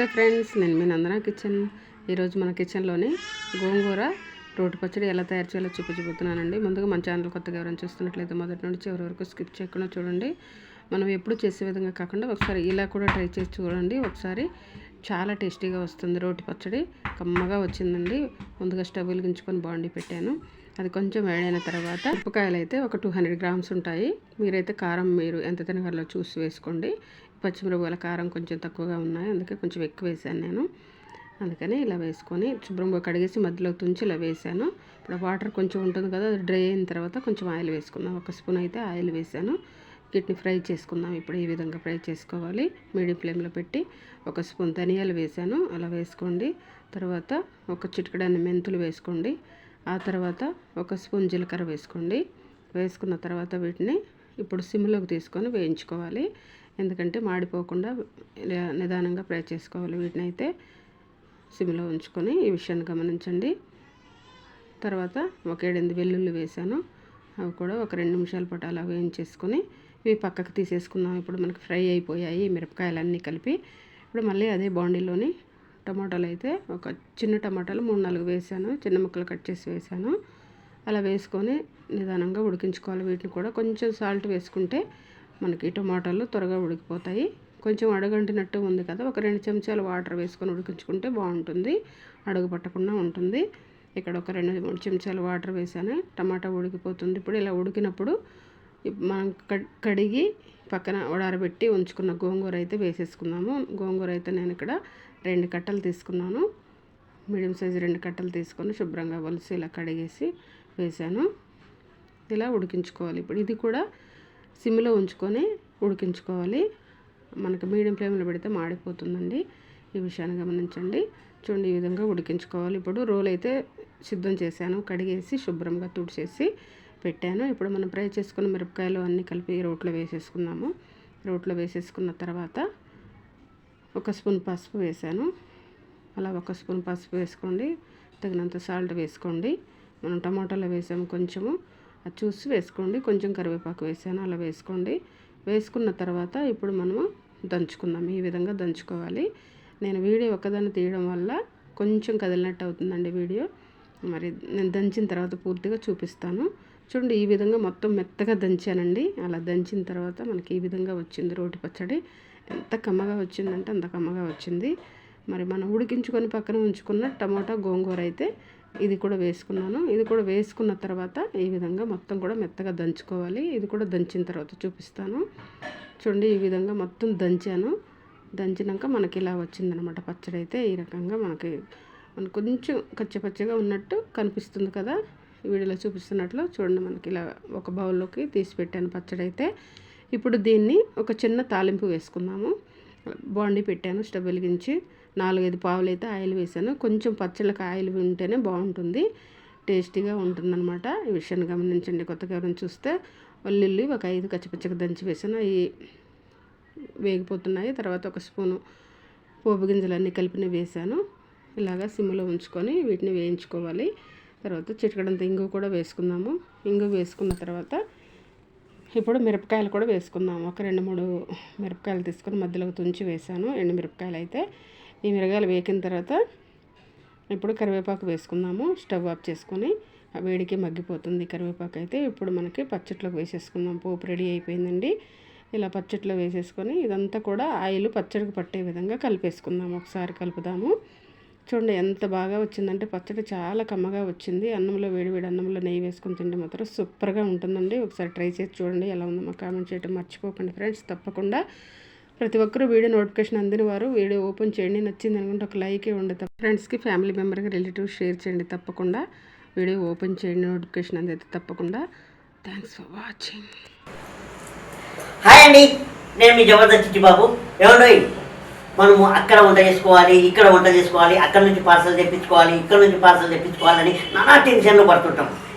నమస్తే ఫ్రెండ్స్ నేను మీ నందన కిచెన్. ఈరోజు మన కిచెన్లోని గోంగూర రోటి పచ్చడి ఎలా తయారు చేయాలో చూపించబోతున్నానండి. ముందుగా మన ఛానల్ కొత్తగా ఎవరైనా చూస్తున్నట్లయితే మొదటి నుండి చివరి వరకు స్కిప్ చేయకుండా చూడండి. మనం ఎప్పుడు చేసే విధంగా కాకుండా ఒకసారి ఇలా కూడా ట్రై చేసి చూడండి. ఒకసారి చాలా టేస్టీగా వస్తుంది రోటి పచ్చడి. కమ్మగా వచ్చిందండి. ముందుగా స్టవ్ వెలిగించుకొని బాండి పెట్టాను. అది కొంచెం వేడైన తర్వాత ఉప్పుకాయలు అయితే ఒక టూ హండ్రెడ్ గ్రామ్స్ ఉంటాయి. మీరైతే కారం మీరు ఎంత తినగలలో చూసి వేసుకోండి. పచ్చిమిరపకాయల కారం కొంచెం తక్కువగా ఉన్నాయి. అందుకే కొంచెం ఎక్కువ వేసాను నేను. అందుకని ఇలా వేసుకొని శుభ్రంగా కడిగేసి మధ్యలో తుంచి ఇలా వేసాను. ఇప్పుడు వాటర్ కొంచెం ఉంటుంది కదా అది డ్రై అయిన తర్వాత కొంచెం ఆయిల్ వేసుకుందాం. ఒక స్పూన్ అయితే ఆయిల్ వేసాను. వీటిని ఫ్రై చేసుకుందాం. ఇప్పుడు ఈ విధంగా ఫ్రై చేసుకోవాలి. మీడియం ఫ్లేమ్లో పెట్టి ఒక స్పూన్ ధనియాలు వేసాను. అలా వేసుకోండి. తర్వాత ఒక చిటికడాన్ని మెంతులు వేసుకోండి. ఆ తర్వాత ఒక స్పూన్ జీలకర్ర వేసుకోండి. వేసుకున్న తర్వాత వీటిని ఇప్పుడు సిమ్లోకి తీసుకొని వేయించుకోవాలి. ఎందుకంటే మాడిపోకుండా నిదానంగా ఫ్రై చేసుకోవాలి. వీటిని అయితే సిమ్లో ఉంచుకొని ఈ విషయాన్ని గమనించండి. తర్వాత ఒక ఏడెనిమిది వెల్లుల్లి వేసాను అవి కూడా ఒక రెండు నిమిషాల పాటు అలా వేయించేసుకొని ఇవి పక్కకు తీసేసుకున్నాం. ఇప్పుడు మనకి ఫ్రై అయిపోయాయి మిరపకాయలన్నీ కలిపి. ఇప్పుడు మళ్ళీ అదే బాండీలోని టమాటాలు అయితే ఒక చిన్న టమాటాలు మూడు నాలుగు వేసాను చిన్న ముక్కలు కట్ చేసి వేసాను అలా వేసుకొని నిదానంగా ఉడికించుకోవాలి. వీటిని కూడా కొంచెం సాల్ట్ వేసుకుంటే మనకి టమాటాలు త్వరగా ఉడికిపోతాయి. కొంచెం అడుగంటినట్టు ఉంది కదా ఒక రెండు చెంచాలు వాటర్ వేసుకొని ఉడికించుకుంటే బాగుంటుంది. అడుగు పట్టకుండా ఉంటుంది. ఇక్కడ ఒక రెండు మూడు చెంచాలు వాటర్ వేసాను. టమాటా ఉడికిపోతుంది. ఇప్పుడు ఇలా ఉడికినప్పుడు మనం కడిగి పక్కన ఉడారబెట్టి ఉంచుకున్న గోంగూర అయితే వేసేసుకున్నాము గోంగూర అయితే నేను ఇక్కడ రెండు కట్టలు తీసుకున్నాను. మీడియం సైజు రెండు కట్టలు తీసుకొని శుభ్రంగా వలిసి ఇలా కడిగేసి వేసాను. ఇలా ఉడికించుకోవాలి. ఇప్పుడు ఇది కూడా సిమ్లో ఉంచుకొని ఉడికించుకోవాలి. మనకు మీడియం ఫ్లేమ్లో పెడితే మాడిపోతుందండి. ఈ విషయాన్ని గమనించండి. చూడండి ఈ విధంగా ఉడికించుకోవాలి. ఇప్పుడు రోల్ అయితే సిద్ధం చేశాను. కడిగేసి శుభ్రంగా తుడిచేసి పెట్టాను. ఇప్పుడు మనం ఫ్రై చేసుకున్న మిరపకాయలు అన్నీ కలిపి రోట్లో వేసేసుకున్నాము. రోట్లో వేసేసుకున్న తర్వాత ఒక స్పూన్ పసుపు వేసాను అలా ఒక స్పూన్ పసుపు వేసుకోండి. తగినంత సాల్ట్ వేసుకోండి. మనం టమాటాలో వేసాము కొంచెము. అది చూసి వేసుకోండి. కొంచెం కరివేపాకు వేసాను అలా వేసుకోండి. వేసుకున్న తర్వాత ఇప్పుడు మనము దంచుకుందాం. ఈ విధంగా దంచుకోవాలి. నేను వీడియో ఒకదాన్ని తీయడం వల్ల కొంచెం కదిలినట్టు అవుతుందండి వీడియో. మరి నేను దంచిన తర్వాత పూర్తిగా చూపిస్తాను. చూడండి ఈ విధంగా మొత్తం మెత్తగా దంచానండి. అలా దంచిన తర్వాత మనకి ఈ విధంగా వచ్చింది రోటి పచ్చడి. ఎంత కమ్మగా వచ్చిందంటే అంత కమ్మగా వచ్చింది. మరి మనం ఉడికించుకొని పక్కన ఉంచుకున్న టమాటా గోంగూర అయితే ఇది కూడా వేసుకున్నాను. ఇది కూడా వేసుకున్న తర్వాత ఈ విధంగా మొత్తం కూడా మెత్తగా దంచుకోవాలి. ఇది కూడా దంచిన తర్వాత చూపిస్తాను. చూడండి ఈ విధంగా మొత్తం దంచాను. దంచినాక మనకి ఇలా వచ్చిందనమాట పచ్చడి అయితే. ఈ రకంగా మనకి మనకు కొంచెం కచ్చపచ్చగా ఉన్నట్టు కనిపిస్తుంది కదా. వీడియోలో చూపిస్తున్నట్లు చూడండి మనకి ఇలా ఒక బౌల్లోకి తీసి పెట్టాను పచ్చడి అయితే. ఇప్పుడు దీన్ని ఒక చిన్న తాలింపు వేసుకుందాము. బాండి పెట్టాను స్టవ్ వెలిగించి. నాలుగైదు పావులు అయితే ఆయిల్ వేసాను. కొంచెం పచ్చళ్ళకి ఆయిల్ ఉంటేనే బాగుంటుంది. టేస్టీగా ఉంటుందన్నమాట. ఈ విషయాన్ని గమనించండి. కొత్తగా ఎవరైనా చూస్తే వెల్లుల్లి ఒక ఐదు కచ్చిపచ్చకి దంచి వేసాను. అవి వేగిపోతున్నాయి. తర్వాత ఒక స్పూను పోపు గింజలన్నీ కలిపిన వేసాను. ఇలాగా సిమ్లో ఉంచుకొని వీటిని వేయించుకోవాలి. తర్వాత చిటికడంత ఇంగు కూడా వేసుకుందాము. ఇంగు వేసుకున్న తర్వాత ఇప్పుడు మిరపకాయలు కూడా వేసుకుందాము. ఒక రెండు మూడు మిరపకాయలు తీసుకొని మధ్యలో తుంచి వేసాను. ఎండు మిరపకాయలు అయితే ఈ మిరగాయలు వేకిన తర్వాత ఇప్పుడు కరివేపాకు వేసుకుందాము. స్టవ్ ఆఫ్ చేసుకొని ఆ వేడికి మగ్గిపోతుంది. కరివేపాకు అయితే ఇప్పుడు మనకి పచ్చట్లోకి వేసేసుకుందాం. పోపు రెడీ అయిపోయిందండి. ఇలా పచ్చట్లో వేసేసుకొని ఇదంతా కూడా ఆయిల్ పచ్చడికి పట్టే విధంగా కలిపేసుకుందాం ఒకసారి కలుపుదాము. చూడండి ఎంత బాగా వచ్చిందంటే పచ్చడి చాలా కమ్మగా వచ్చింది. అన్నంలో వేడివేడి అన్నంలో నెయ్యి వేసుకొని తింటే మాత్రం సూపర్గా ఉంటుందండి. ఒకసారి ట్రై చేసి చూడండి ఎలా ఉందో మా కామెంట్ చేయడం మర్చిపోకండి ఫ్రెండ్స్. తప్పకుండా ప్రతి ఒక్కరూ వీడియో నోటిఫికేషన్ అందిన వారు వీడియో ఓపెన్ చేయండి నచ్చింది అనుకుంటే ఒక లైక్ ఇవ్వండి. ఫ్రెండ్స్కి ఫ్యామిలీ మెంబర్కి రిలేటివ్స్ షేర్ చేయండి తప్పకుండా. వీడియో ఓపెన్ చేయండి నోటిఫికేషన్ అందైతే తప్పకుండా. Thanks for watching. హాయ్ అండి. నేను మీ జబర్దస్త్ చిట్టిబాబు ఏమండి? మనము అక్కడ వంట చేసుకోవాలి ఇక్కడ వంట చేసుకోవాలి అక్కడ నుంచి పార్సల్ తెప్పించుకోవాలి ఇక్కడ నుంచి పార్సల్ తెప్పించుకోవాలని నానా టెన్షన్లు పడుతుంటాం.